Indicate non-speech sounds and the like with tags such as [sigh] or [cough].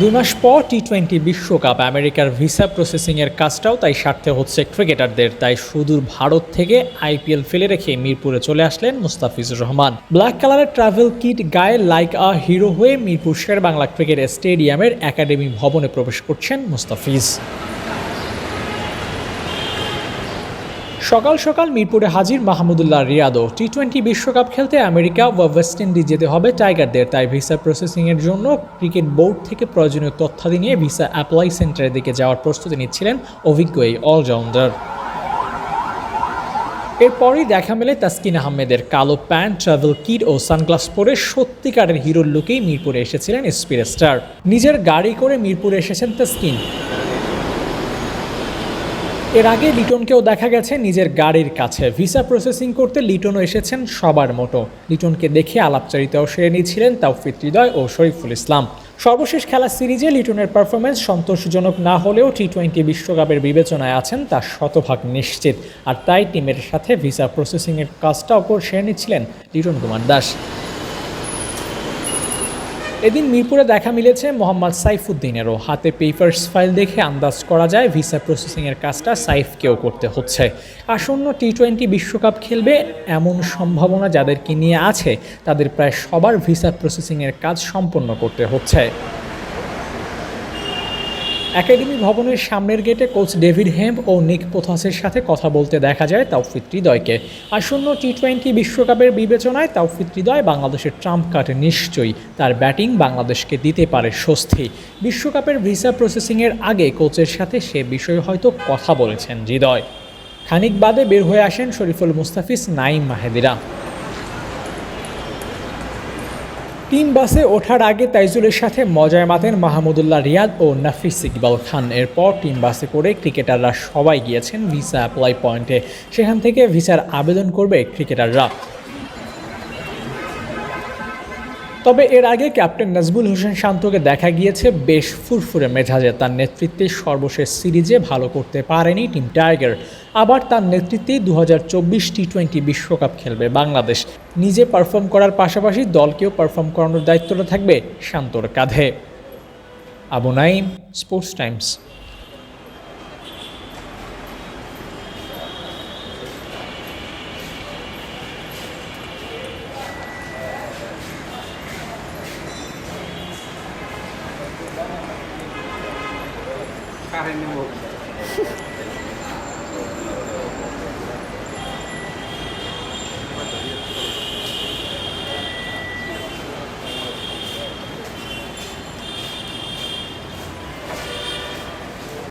দুই মাস পর T twenty বিশ্বকাপ আমেরিকার ভিসা প্রসেসিংয়ের কাজটাও তাই স্বার্থে হচ্ছে ক্রিকেটারদের। তাই সুদূর ভারত থেকে আইপিএল ফেলে রেখে মিরপুরে চলে আসলেন মুস্তাফিজুর রহমান। ব্ল্যাক কালারের ট্রাভেল কিট গায়ে লাইক আ হিরো হয়ে মিরপুর শের বাংলা ক্রিকেট স্টেডিয়ামের একাডেমি ভবনে প্রবেশ করছেন মুস্তাফিজ। সকাল সকাল মিরপুরে হাজির মাহমুদুল্লাহ রিয়াদও টি টোয়েন্টি বিশ্বকাপ খেলতে আমেরিকা বা ওয়েস্ট ইন্ডিজ যেতে হবে টাইগারদের। তাই ভিসা প্রসেসিংয়ের জন্য ক্রিকেট বোর্ড থেকে প্রয়োজনীয় তথ্যাদি নিয়ে ভিসা অ্যাপ্লাই সেন্টারের দিকে যাওয়ার প্রস্তুতি নিচ্ছিলেন অভিজ্ঞ এই অলরাউন্ডার। এরপরই দেখা মেলে তাসকিন আহমেদের কালো প্যান্ট ট্রাভেল কিট ও সানগ্লাস পরে সত্যিকারের হিরোর লুকেই মিরপুরে এসেছিলেন স্পিড স্টার নিজের গাড়ি করে মিরপুরে এসেছেন তাসকিন। এর আগে লিটনকেও দেখা গেছে নিজের গাড়ির কাছে। ভিসা প্রসেসিং করতে লিটনও এসেছেন সবার মতো। লিটনকে দেখে আলাপচারিতাও সেরে নিয়েছিলেন তাওফিক হৃদয় ও শরীফুল ইসলাম। সর্বশেষ খেলা সিরিজে লিটনের পারফরমেন্স সন্তোষজনক না হলেও টি টোয়েন্টি বিশ্বকাপের বিবেচনায় আছেন তা শতভাগ নিশ্চিত। আর তাই টিমের সাথে ভিসা প্রসেসিংয়ের কাজটাও করে সেরে নিচ্ছিলেন লিটন কুমার দাস। এদিন মিরপুরে দেখা মিলেছে মোহাম্মদ সাইফুদ্দিনেরও। হাতে পেপার্স ফাইল দেখে আন্দাজ করা যায় ভিসা প্রসেসিংয়ের কাজটা সাইফকেও করতে হচ্ছে। আসন্ন টি টোয়েন্টি বিশ্বকাপ খেলবে এমন সম্ভাবনা যাদেরকে নিয়ে আছে, তাদের প্রায় সবার ভিসা প্রসেসিংয়ের কাজ সম্পন্ন করতে হচ্ছে। একাডেমি ভবনের সামনের গেটে কোচ ডেভিড হেম্প ও নিক পোথাসের সাথে কথা বলতে দেখা যায় তাওফিক হৃদয়কে। আসন্ন টি টোয়েন্টি বিশ্বকাপের বিবেচনায় তাওফিক হৃদয় বাংলাদেশের ট্রাম্প কার্ড নিশ্চয়ই। তার ব্যাটিং বাংলাদেশকে দিতে পারে স্বস্তি। বিশ্বকাপের ভিসা প্রসেসিংয়ের আগে কোচের সাথে সে বিষয়ে হয়তো কথা বলেছেন হৃদয়। খানিক বাদে বের হয়ে আসেন শরীফুল মুস্তাফিজ, নাইম মাহেদিরা। তিন বাসে ওঠার আগে তাইজুলের সাথে মজায় মাতেন মাহমুদুল্লাহ রিয়াদ ও নাফিস ইকবাল খান। এরপর তিন বাসে করে ক্রিকেটাররা সবাই গিয়েছেন ভিসা অ্যাপ্লাই পয়েন্টে। সেখান থেকে ভিসার আবেদন করবে ক্রিকেটাররা। তবে এর আগে ক্যাপ্টেন নাজবুল হোসেন শান্তকে দেখা গিয়েছে বেশ ফুরফুরে মেজাজে। তার নেতৃত্বে সর্বশেষ সিরিজে ভালো করতে পারেনি টিম টাইগার। আবার তার নেতৃত্বেই দু হাজার চব্বিশ টি টোয়েন্টি বিশ্বকাপ খেলবে বাংলাদেশ। নিজে পারফর্ম করার পাশাপাশি দলকেও পারফর্ম করানোর দায়িত্বটা থাকবে শান্তর কাঁধে। Abu Naim sports times. carro é meu. [laughs]